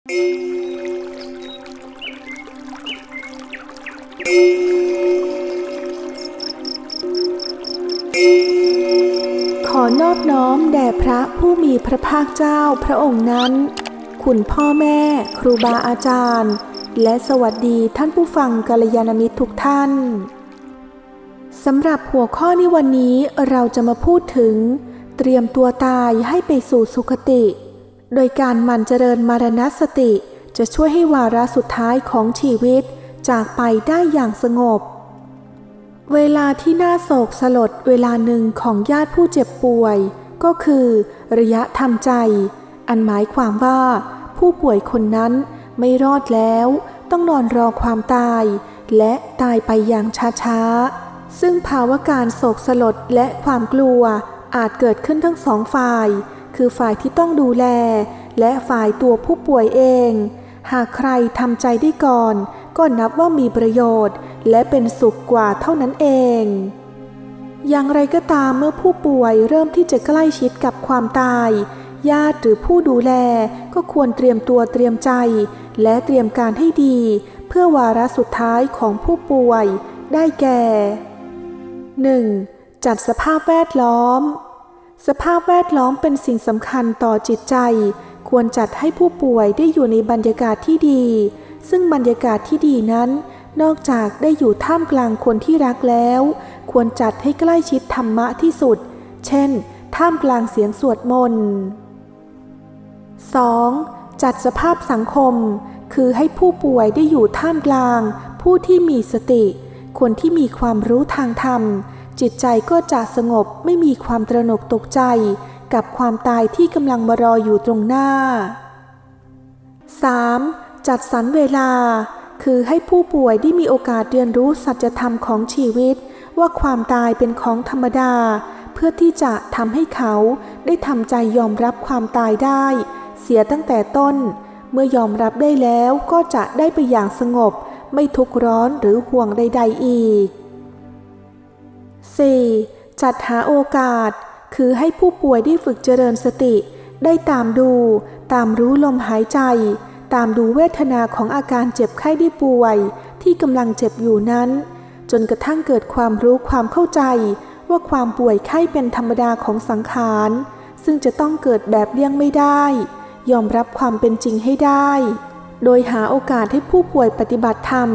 ขอนอบน้อมแด่พระผู้มีพระภาคเจ้าพระองค์นั้น คุณพ่อแม่ครูบาอาจารย์ และสวัสดีท่านผู้ฟังกัลยาณมิตรทุกท่านสำหรับหัวข้อในวันนี้เราจะมาพูดถึง เตรียมตัวตายให้ไปสู่สุคติ โดยการหมั่นเจริญมารณสติ จะช่วยให้วาระสุดท้ายของชีวิต จากไปได้อย่างสงบ เวลาที่น่าโศกสลดเวลาหนึ่งของญาติผู้เจ็บป่วย ก็คือระยะทำใจ อันหมายความว่า ผู้ป่วยคนนั้นไม่รอดแล้ว ต้องนอนรอความตาย และตายไปอย่างช้าๆ ซึ่งภาวะการโศกสลดและความกลัวอาจเกิดขึ้นทั้งสองฝ่าย คือฝ่ายที่ต้องดูแล และฝ่ายตัวผู้ป่วยเอง หากใครทำใจได้ก่อน ก็นับว่ามีประโยชน์ และเป็นสุขกว่าเท่านั้นเอง อย่างไรก็ตามเมื่อผู้ป่วยเริ่มที่จะใกล้ชิดกับความตาย ญาติหรือผู้ดูแลก็ควรเตรียมตัวเตรียมใจ และเตรียมการให้ดี เพื่อวาระสุดท้ายของผู้ป่วย ได้แก่ 1. จัดสภาพแวดล้อม สภาพแวดล้อมเป็นสิ่งสำคัญต่อจิตใจ ควรจัดให้ผู้ป่วยได้อยู่ในบรรยากาศที่ดี ซึ่งบรรยากาศที่ดีนั้น นอกจากได้อยู่ท่ามกลางคนที่รักแล้ว ควรจัดให้ใกล้ชิดธรรมะที่สุด เช่น ท่ามกลางเสียงสวดมนต์ 2. จัดสภาพสังคม คือให้ผู้ป่วยได้อยู่ท่ามกลาง ผู้ที่มีสติ คนที่มีความรู้ทางธรรม จิตใจก็จะสงบไม่มีความตระหนกตกใจกับความตายที่กำลังมารออยู่ตรงหน้า 3. จัดสรรเวลา คือให้ผู้ป่วยได้มีโอกาสเรียนรู้สัจธรรมของชีวิต ว่าความตายเป็นของธรรมดา เพื่อที่จะทำให้เขาได้ทำใจยอมรับความตายได้ เสียตั้งแต่ต้น เมื่อยอมรับได้แล้วก็จะได้ไปอย่างสงบ ไม่ทุกข์ร้อนหรือห่วงใด ๆ อีก 4. จัดหาโอกาส คือให้ผู้ป่วยได้ฝึกเจริญสติ ได้ตามดู ตามรู้ลมหายใจ ตามดูเวทนาของอาการเจ็บไข้ได้ป่วย ที่กำลังเจ็บอยู่นั้น จนกระทั่งเกิดความรู้ความเข้าใจ ว่าความป่วยไข้เป็นธรรมดาของสังขาร ซึ่งจะต้องเกิดแบบเลี่ยงไม่ได้ ยอมรับความเป็นจริงให้ได้ โดยหาโอกาสให้ผู้ป่วยปฏิบัติธรรม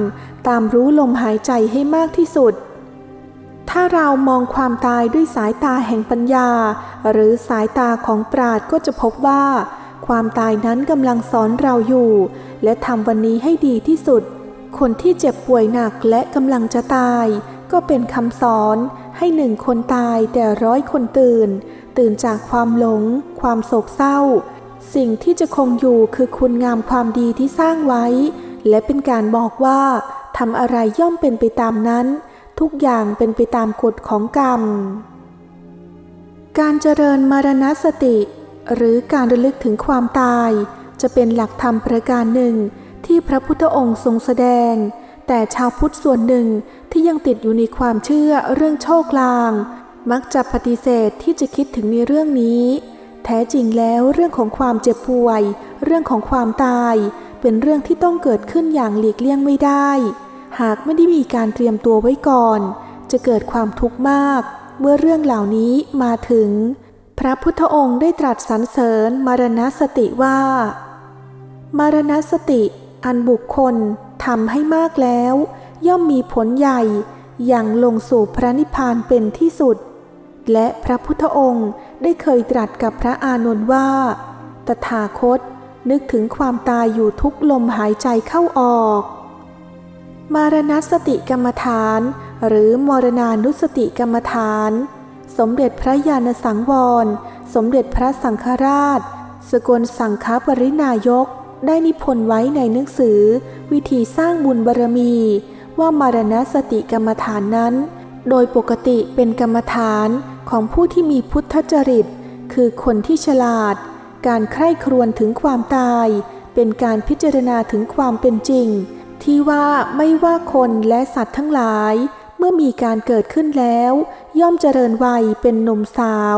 ตามรู้ลมหายใจให้มากที่สุด ถ้าเรามองความตายด้วยสายตาแห่งปัญญา หรือสายตาของปราดก็จะพบว่า ความตายนั้นกำลังสอนเราอยู่ และทำวันนี้ให้ดีที่สุด คนที่เจ็บป่วยหนักและกำลังจะตาย ก็เป็นคำสอนให้หนึ่งคนตายแต่ร้อยคนตื่น ตื่นจากความหลง ความโศกเศร้า สิ่งที่จะคงอยู่คือคุณงามความดีที่สร้างไว้ และเป็นการบอกว่าทำอะไรย่อมเป็นไปตามนั้น ทุกอย่างเป็นไปตามกฎของกรรม การเจริญมรณสติ หรือการระลึกถึงความตาย จะเป็นหลักธรรมประการหนึ่ง ที่พระพุทธองค์ทรงแสดง แต่ชาวพุทธส่วนหนึ่งที่ยังติดอยู่ในความเชื่อเรื่องโชคลาง มักจะปฏิเสธที่จะคิดถึงในเรื่องนี้ แท้จริงแล้วเรื่องของความเจ็บป่วย เรื่องของความตาย เป็นเรื่องที่ต้องเกิดขึ้นอย่างหลีกเลี่ยงไม่ได้ หากไม่ได้มีการเตรียมตัวไว้ก่อน จะเกิดความทุกข์มาก เมื่อเรื่องเหล่านี้มาถึง พระพุทธองค์ได้ตรัสสรรเสริญมารณสติว่า มารณสติอันบุคคลทำให้มากแล้ว ย่อมมีผลใหญ่อย่างลงสู่พระนิพพานเป็นที่สุด และพระพุทธองค์ได้เคยตรัสกับพระอานนท์ว่า ตถาคตนึกถึงความตายอยู่ทุกลมหายใจเข้าออก มารณสติกรรมฐาน หรือมรณานุสติกรรมฐาน สมเด็จพระญาณสังวร สมเด็จพระสังฆราช สกลสังฆปรินายก ได้นิพนธ์ไว้ในหนังสือ วิธีสร้างบุญบารมี ว่ามารณสติกรรมฐานนั้น โดยปกติเป็นกรรมฐานของผู้ที่มีพุทธจริต คือคนที่ฉลาด การใคร่ครวญถึงความตาย เป็นการพิจารณาถึงความเป็นจริง ที่ว่าไม่ว่าคนและสัตว์ทั้งหลาย เมื่อมีการเกิดขึ้นแล้ว ย่อมเจริญวัยเป็นหนุ่มสาว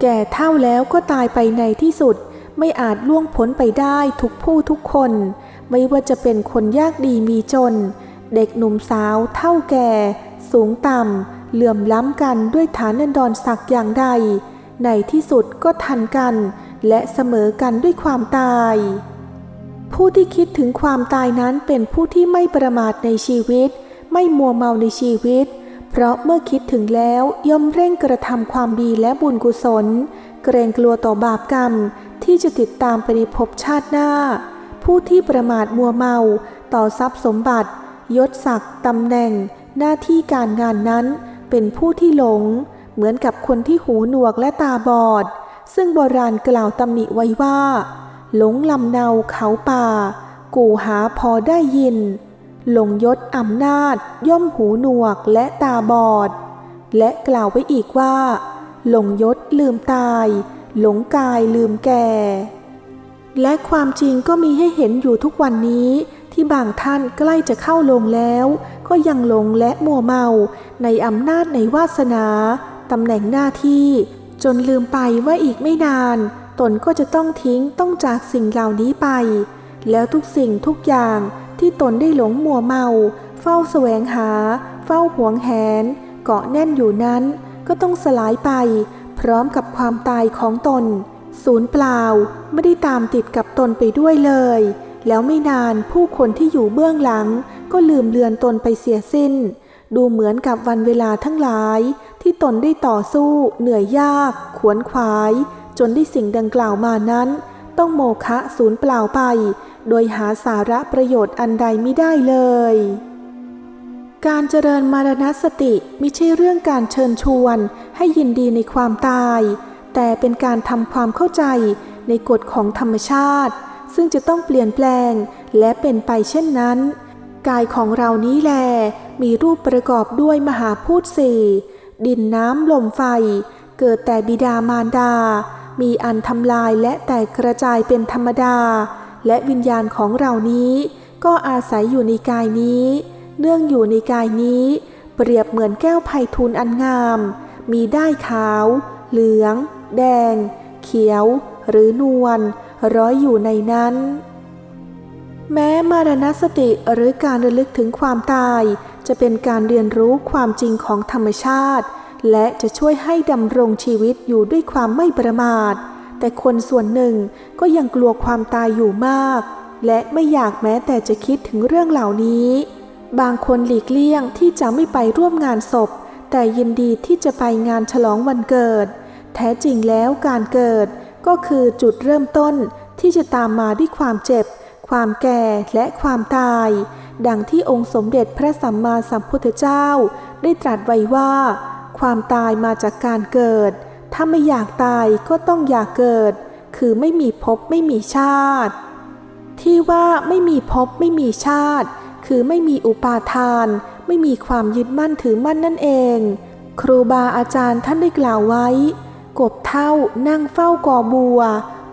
แก่เท่าแล้วก็ตายไปในที่สุด ไม่อาจล่วงพ้นไปได้ทุกผู้ทุกคน ไม่ว่าจะเป็นคนยากดีมีจน เด็กหนุ่มสาวเท่าแก่ สูงต่ำเหลื่อมล้ำกันด้วยฐานันดรศักดิ์อย่างใด ในที่สุดก็ทันกัน และเสมอกันด้วยความตาย ผู้ที่คิดถึงความตายนั้นเป็นผู้ที่ไม่ประมาทในชีวิต ไม่มัวเมาในชีวิต เพราะเมื่อคิดถึงแล้วย่อมเร่งกระทำความดีและบุญกุศล เกรงกลัวต่อบาปกรรม ที่จะติดตามไปในภพชาติหน้า ผู้ที่ประมาทมัวเมาต่อทรัพย์สมบัติ ยศศักดิ์ตำแหน่ง หน้าที่การงานนั้น เป็นผู้ที่หลง เหมือนกับคนที่หูหนวกและตาบอด ซึ่งโบราณกล่าวตำหนิไว้ว่า หลงลำเนาเขาป่า กูหาพอได้ยิน หลงยศอำนาจย่อมหูหนวกและตาบอด และกล่าวไว้อีกว่า หลงยศลืมตาย หลงกายลืมแก่ และความจริงก็มีให้เห็นอยู่ทุกวันนี้ที่บางท่านใกล้จะเข้าลงแล้ว ก็ยังหลงและมัวเมาในอำนาจในวาสนาตำแหน่งหน้าที่ จนลืมไปว่าอีกไม่นาน ตนก็จะต้องทิ้งต้องจากสิ่งเหล่านี้ไป แล้วทุกสิ่งทุกอย่างที่ตนได้หลงมัวเมา เฝ้าแสวงหา เฝ้าหวงแหน เกาะแน่นอยู่นั้น ก็ต้องสลายไป พร้อมกับความตายของตน ศูนย์เปล่าไม่ได้ตามติดกับตนไปด้วยเลย แล้วไม่นานผู้คนที่อยู่เบื้องหลัง ก็ลืมเลือนตนไปเสียสิ้น ดูเหมือนกับวันเวลาทั้งหลาย ที่ตนได้ต่อสู้ เหนื่อยยาก ขวนขวาย จนได้สิ่งดังกล่าวมานั้น ต้องโมฆะศูนย์เปล่าไป โดยหาสาระประโยชน์อันใดไม่ได้เลย การเจริญมารณสติไม่ใช่เรื่องการเชิญชวนให้ยินดีในความตาย แต่เป็นการทำความเข้าใจในกฎของธรรมชาติ ซึ่งจะต้องเปลี่ยนแปลงและเป็นไปเช่นนั้น กายของเรานี้แล มีรูปประกอบด้วยมหาพูดสี่ดินน้ำลมไฟ เกิดแต่บิดามารดา มีอันทำลายและแตกกระจายเป็นธรรมดา และวิญญาณของเรานี้ ก็อาศัยอยู่ในกายนี้ เนื่องอยู่ในกายนี้ เปรียบเหมือนแก้วไพทูลอันงาม มีได้ขาว เหลือง แดง เขียว หรือนวลร้อยอยู่ในนั้น แม้มารณสติหรือการระลึกถึงความตาย จะเป็นการเรียนรู้ความจริงของธรรมชาติ และจะช่วยให้ดำรงชีวิตอยู่ด้วยความไม่ประมาท แต่คนส่วนหนึ่งก็ยังกลัวความตายอยู่มาก และไม่อยากแม้แต่จะคิดถึงเรื่องเหล่านี้ บางคนหลีกเลี่ยงที่จะไม่ไปร่วมงานศพ แต่ยินดีที่จะไปงานฉลองวันเกิด แท้จริงแล้วการเกิดก็คือจุดเริ่มต้นที่จะตามมาด้วยความเจ็บ ความแก่และความตาย ดังที่องค์สมเด็จพระสัมมาสัมพุทธเจ้า ได้ตรัสไว้ว่า ความตายมาจากการเกิด ถ้าไม่อยากตายก็ต้องอยากเกิด คือไม่มีภพไม่มีชาติ ที่ว่าไม่มีภพไม่มีชาติ คือไม่มีอุปาทาน ไม่มีความยึดมั่นถือมั่นนั่นเอง ครูบาอาจารย์ท่านได้กล่าวไว้ กบเท่านั่งเฝ้ากอบัว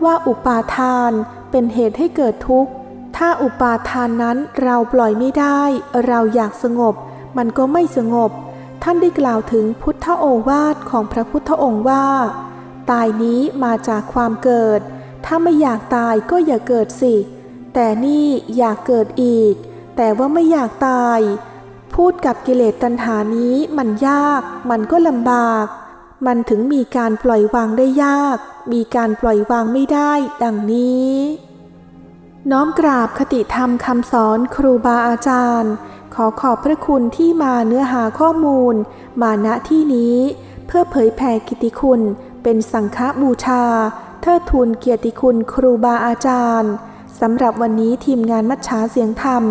ว่าอุปาทานเป็นเหตุให้เกิดทุกข์ ถ้าอุปาทานนั้นเราปล่อยไม่ได้ เราอยากสงบ มันก็ไม่สงบ ท่านได้กล่าวถึงพุทธโอวาทของพระพุทธองค์ว่า ตายนี้มาจากความเกิด ถ้าไม่อยากตายก็อย่าเกิดสิ แต่นี่อยากเกิดอีก แต่ว่าไม่อยากตาย พูดกับกิเลสตัณหานี้มันยาก มันก็ลำบาก มันถึงมีการปล่อยวางได้ยาก มีการปล่อยวางไม่ได้ ดังนี้ น้อมกราบคติธรรมคำสอนครูบาอาจารย์ ขอขอบพระคุณที่มาเนื้อหาข้อมูล มาณที่นี้ เพื่อเผยแผ่กิตติคุณ เป็นสังฆบูชา เทิดทูนเกียรติคุณครูบาอาจารย์สำหรับวันนี้ทีมงานมัชชาเสียงธรรม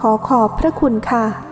ขอขอบพระคุณค่ะ